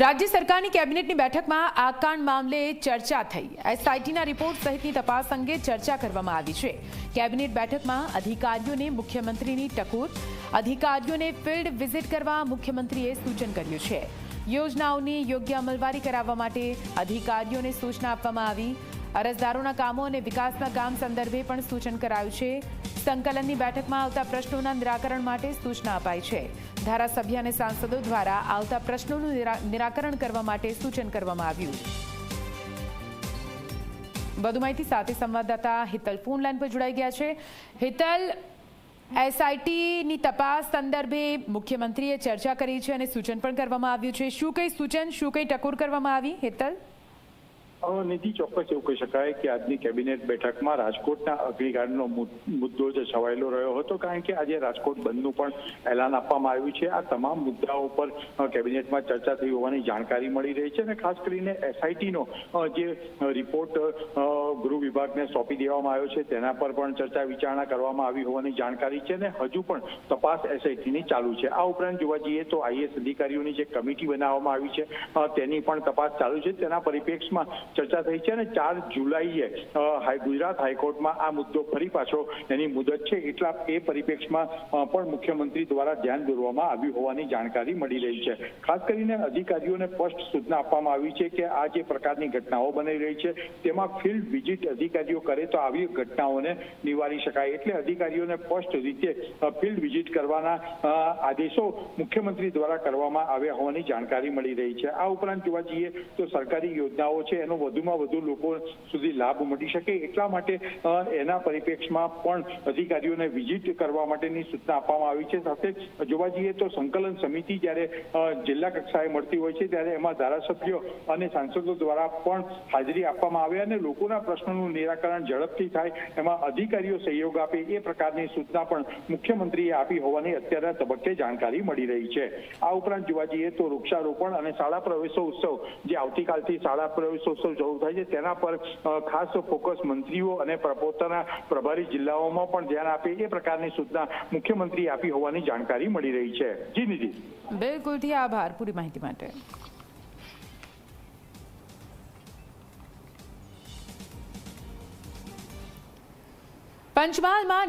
રાજ્ય સરકારની કેબિનેટની બેઠકમાં આ મામલે ચર્ચા થઈ. એસઆઈટીના રિપોર્ટ સહિતની તપાસ અંગે ચર્ચા કરવામાં આવી છે. કેબિનેટ બેઠકમાં અધિકારીઓને મુખ્યમંત્રીની ટકોર, અધિકારીઓને ફિલ્ડ વિઝિટ કરવા મુખ્યમંત્રીએ સૂચન કર્યું છે. યોજનાઓની યોગ્ય અમલવારી કરાવવા માટે અધિકારીઓને સૂચના આપવામાં આવી. અરજદારોના કામો અને વિકાસના કામ સંદર્ભે પણ સૂચન કરાયું છે. સંકલનની બેઠકમાં આવતા પ્રશ્નોના નિરાકરણ માટે સૂચના અપાઈ છે. ધારાસભ્ય અને સાંસદો દ્વારા આવતા પ્રશ્નોનું નિરા- નિરાકરણ કરવા માટે સૂચન કરવામાં આવ્યું. વધુ માહિતી સાથે સંવાદદાતા હિતલ ફોન લાઈન પર જોડાઈ ગયા છે. હિતલ, એસઆઈટીની તપાસ સંદર્ભે મુખ્યમંત્રીએ ચર્ચા કરી છે અને સૂચન પણ કરવામાં આવ્યું છે. શું કંઈ સૂચન, શું કંઈ ટકોર કરવામાં આવી? હિતલ? નિધિ ચોક્કસ એવું કહી શકાય કે આજની કેબિનેટ બેઠકમાં રાજકોટના અગ્નિકાંડનો મુદ્દો જે છવાયેલો રહ્યો હતો, કારણ કે આજે રાજકોટ બંધનું પણ એલાન આપવામાં આવ્યું છે. આ તમામ મુદ્દાઓ પર કેબિનેટમાં ચર્ચા થઈ હોવાની જાણકારી મળી રહી છે અને ખાસ કરીને એસઆઈટીનો જે રિપોર્ટ ગૃહ વિભાગને સોંપી દેવામાં આવ્યો છે, તેના પર પણ ચર્ચા વિચારણા કરવામાં આવી હોવાની જાણકારી છે અને હજુ પણ તપાસ એસઆઈટીની ચાલુ છે. આ ઉપરાંત જોવા જઈએ તો આઈએસ અધિકારીઓની જે કમિટી બનાવવામાં આવી છે તેની પણ તપાસ ચાલુ છે. તેના પરિપ્રેક્ષમાં ચર્ચા થઈ છે અને ચાર જુલાઈએ ગુજરાત હાઈકોર્ટમાં આ મુદ્દો ફરી પાછો, એની મુદત છે એટલા એ પરિપ્રેક્ષમાં પણ મુખ્યમંત્રી દ્વારા ધ્યાન દોરવામાં આવ્યું હોવાની જાણકારી મળી રહી છે. ખાસ કરીને અધિકારીઓને સ્પષ્ટ સૂચના આપવામાં આવી છે કે આ જે પ્રકારની ઘટનાઓ બની રહી છે, તેમાં ફિલ્ડ વિઝિટ અધિકારીઓ કરે તો આવી ઘટનાઓને નિવારી શકાય એટલે અધિકારીઓને સ્પષ્ટ રીતે ફિલ્ડ વિઝિટ કરવાના આદેશો મુખ્યમંત્રી દ્વારા કરવામાં આવ્યા હોવાની જાણકારી મળી રહી છે. આ ઉપરાંત જોવા જઈએ તો સરકારી યોજનાઓ છે, એનો વધુમાં વધુ લોકો સુધી લાભ મળી શકે એટલા માટે એના પરિપ્રેક્ષમાં પણ અધિકારીઓને વિઝિટ કરવા માટેની સૂચના આપવામાં આવી છે. સાથે જોવા જઈએ તો સંકલન સમિતિ જ્યારે જિલ્લા કક્ષાએ મળતી હોય છે, ત્યારે એમાં ધારાસભ્યો અને સાંસદો દ્વારા પણ હાજરી આપવામાં આવે અને લોકોના પ્રશ્નોનું નિરાકરણ ઝડપથી થાય, એમાં અધિકારીઓ સહયોગ આપે એ પ્રકારની સૂચના પણ મુખ્યમંત્રીએ આપી હોવાની અત્યારના તબક્કે જાણકારી મળી રહી છે. આ ઉપરાંત જોવા જઈએ તો વૃક્ષારોપણ અને શાળા પ્રવેશોત્સવ, જે આવતીકાલથી શાળા પ્રવેશોત્સવ શરૂ થાય છે. તેના પર ખાસ ફોકસ મંત્રીઓ અને પોતાના પ્રભારી જિલ્લાઓમાં પણ ધ્યાન આપે એ પ્રકારની સૂચના મુખ્યમંત્રી આપી હોવાની જાણકારી મળી રહી છે. જી નિધિ. બિલકુલથી આભાર પૂરી માહિતી માટે. પંચમહાલમાં